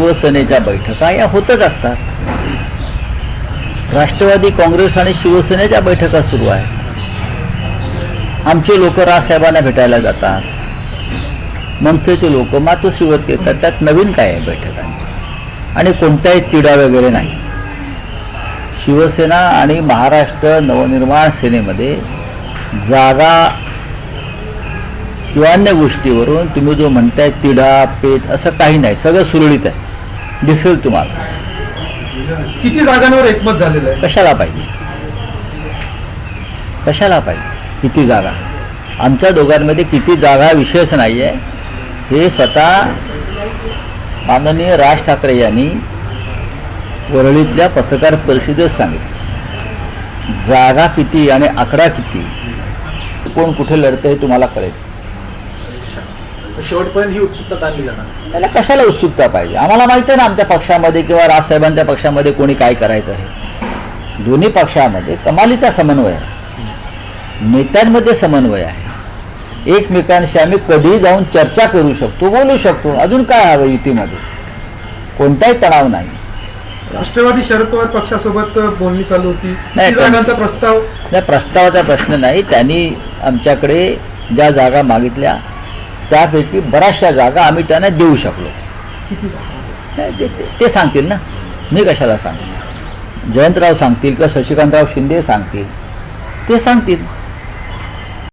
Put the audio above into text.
शिवसेनेच्या बैठका या होतच असतात. राष्ट्रवादी काँग्रेस आणि शिवसेनेच्या बैठका सुरू आहेत. आमचे लोक राजसाहेबांना भेटायला जातात. मनसेचे लोक मातोश्रीवरती येतात. त्यात नवीन काय आहे बैठकांची? आणि कोणताही तिढा वगैरे नाही. शिवसेना आणि महाराष्ट्र नवनिर्माण सेनेमध्ये जागा किंवा अन्य गोष्टीवरून तुम्ही जो म्हणताय तिढा पेच असं काही नाही. सगळं सुरळीत आहे. दिसेल तुम्हाला. किती जागांवर एकमत झालेलं आहे? कशाला पाहिजे? कशाला पाहिजे? किती जागा? आमच्या दोघांमध्ये किती जागा विषयच नाही आहे हे स्वतः माननीय राज ठाकरे यांनी वरळीतल्या पत्रकार परिषदेत सांगितलं. जागा किती आणि आकडा किती? कोण कुठे लढतं हे तुम्हाला कळेल. शेवटपर्यंत ही उत्सुकता काढली जाणार? त्याला कशाला उत्सुकता पाहिजे? आम्हाला माहिती आहे ना आमच्या पक्षामध्ये किंवा राजसाहेबांच्या पक्षामध्ये कोणी काय करायचं आहे. दोन्ही पक्षामध्ये कमालीचा समन्वय आहे. नेत्यांमध्ये समन्वय आहे. एकमेकांशी आम्ही कधीही जाऊन चर्चा करू शकतो बोलू शकतो. अजून काय हवं युतीमध्ये? कोणताही तणाव नाही. राष्ट्रवादी शरद पवार पक्षासोबत बोलणी चालू होती. नाही, प्रस्ताव त्या प्रस्तावाचा प्रश्न नाही. त्यांनी आमच्याकडे ज्या जागा मागितल्या त्यापैकी बऱ्याचशा जागा आम्ही त्यांना देऊ शकलो. ते- सांगतील ना. मी कशाला सांगू? जयंतराव सांगतील किंवा शशिकांतराव शिंदे सांगतील. ते सांगतील.